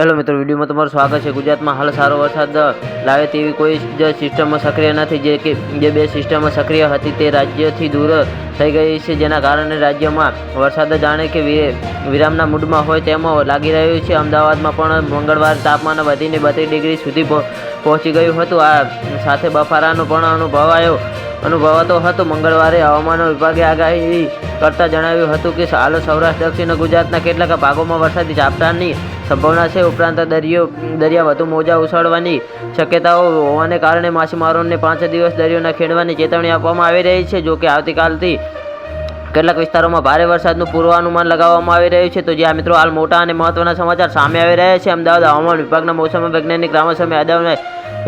Hello મિત્રો, વિડીયોમાં તમારું સ્વાગત છે. ગુજરાતમાં હાલ સારો વરસાદ લાવે તેવી કોઈ જ સિસ્ટમ સક્રિય નથી. જે કે, જે બે સિસ્ટમ સક્રિય હતી તે રાજ્યથી દૂર થઈ ગઈ છે, જેના કારણે રાજ્યમાં વરસાદ જાણે કે વિરામના મૂડમાં હોય તેમ લાગી રહ્યું છે. અમદાવાદમાં પણ મંગળવાર તાપમાન વધીને બત્રીસ ડિગ્રી સુધી પહોંચી ગયું હતું. આ સાથે બફારાનો પણ અનુભવાયો, અનુભવાતો હતો. મંગળવારે હવામાન વિભાગે આગાહી કરતાં જણાવ્યું હતું કે, હાલ સૌરાષ્ટ્ર, દક્ષિણ ગુજરાતના કેટલાક ભાગોમાં વરસાદી ઝાપટાની સંભાવના છે. ઉપરાંત દરિયો, દરિયા વધુ મોજા ઉછાળવાની શક્યતાઓ હોવાને કારણે માછીમારોને પાંચ દિવસ દરિયોના ખેડવાની ચેતવણી આપવામાં આવી રહી છે. જો કે આવતીકાલથી કેટલાક વિસ્તારોમાં ભારે વરસાદનું પૂર્વાનુમાન લગાવવામાં આવી રહ્યું છે. તો જ્યાં મિત્રો હાલ મોટા અને મહત્વના સમાચાર સામે આવી રહ્યા છે. અમદાવાદ હવામાન વિભાગના મોસમ વૈજ્ઞાનિક રામસ્વામી યાદવને,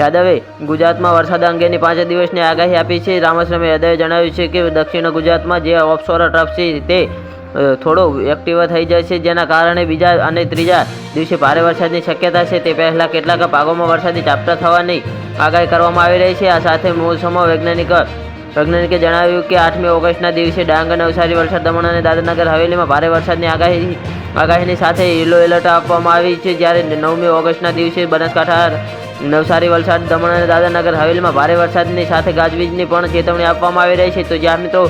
યાદવે ગુજરાતમાં વરસાદ અંગેની પાંચ દિવસની આગાહી આપી છે. રામસ્વામી યાદવે જણાવ્યું છે કે દક્ષિણ ગુજરાતમાં જે ઓફશોર ટ્રફ છે તે થોડો એક્ટિવ થઈ જાય છે, જેના કારણે બીજા અને ત્રીજા દિવસે ભારે વરસાદની શક્યતા છે. તે પહેલાં કેટલાક ભાગોમાં વરસાદી ઝાપટા થવાની આગાહી કરવામાં આવી રહી છે. આ સાથે મોસમો વૈજ્ઞાનિક, વૈજ્ઞાનિકે જણાવ્યું કે આઠમી ઓગસ્ટના દિવસે ડાંગ નવસારી વલસાડ, દમણ અને દાદરનગર હવેલીમાં ભારે વરસાદની આગાહી, આગાહીની સાથે યલો એલર્ટ આપવામાં આવી છે. જ્યારે નવમી ઓગસ્ટના દિવસે બનાસકાંઠા, નવસારી, વલસાડ, દમણ અને દાદરનગર હવેલીમાં ભારે વરસાદની સાથે ગાજવીજની પણ ચેતવણી આપવામાં આવી રહી છે. તો જ્યાં મિત્રો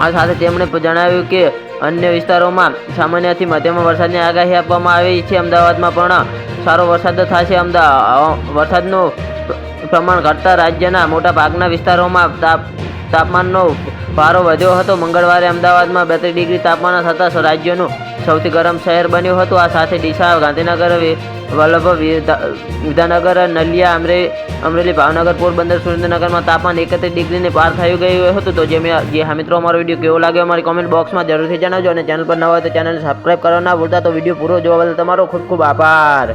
આ સાથે તેમણે જણાવ્યું કે અન્ય વિસ્તારોમાં સામાન્યથી મધ્યમ વરસાદની આગાહી આપવામાં આવી છે. અમદાવાદમાં પણ સારો વરસાદ થશે. અમદાવાદ વરસાદનું પ્રમાણ ઘટતા રાજ્યના મોટા ભાગના વિસ્તારોમાં તાપ તાપમાનનો પારો વધ્યો હતો. મંગળવારે અમદાવાદમાં બેત્રીસ ડિગ્રી તાપમાન થતાં રાજ્યનું સૌથી ગરમ શહેર બન્યું હતું. આ સાથે ડીસા, ગાંધીનગર વલ્લભ વિદ્યાનગર, નલિયા, અમરે અમરેલી, ભાવનગર, પોરબંદર, સુરેન્દ્રનગરમાં તાપમાન એકત્રીસ ડિગ્રીને પાર થઈ ગયું હતું. તો જે મેં જે હા મિત્રો, અમારો વીડિયો કેવો લાગ્યો અમારી કોમેન્ટ બોક્સમાં જરૂરથી જણાવજો અને ચેનલ પર ન હોય તો ચેનલને સબસ્ક્રાઈબ કરવા ના ભૂલતા. તો વીડિયો પૂરો જોવા બદલ તમારો ખૂબ ખૂબ આભાર.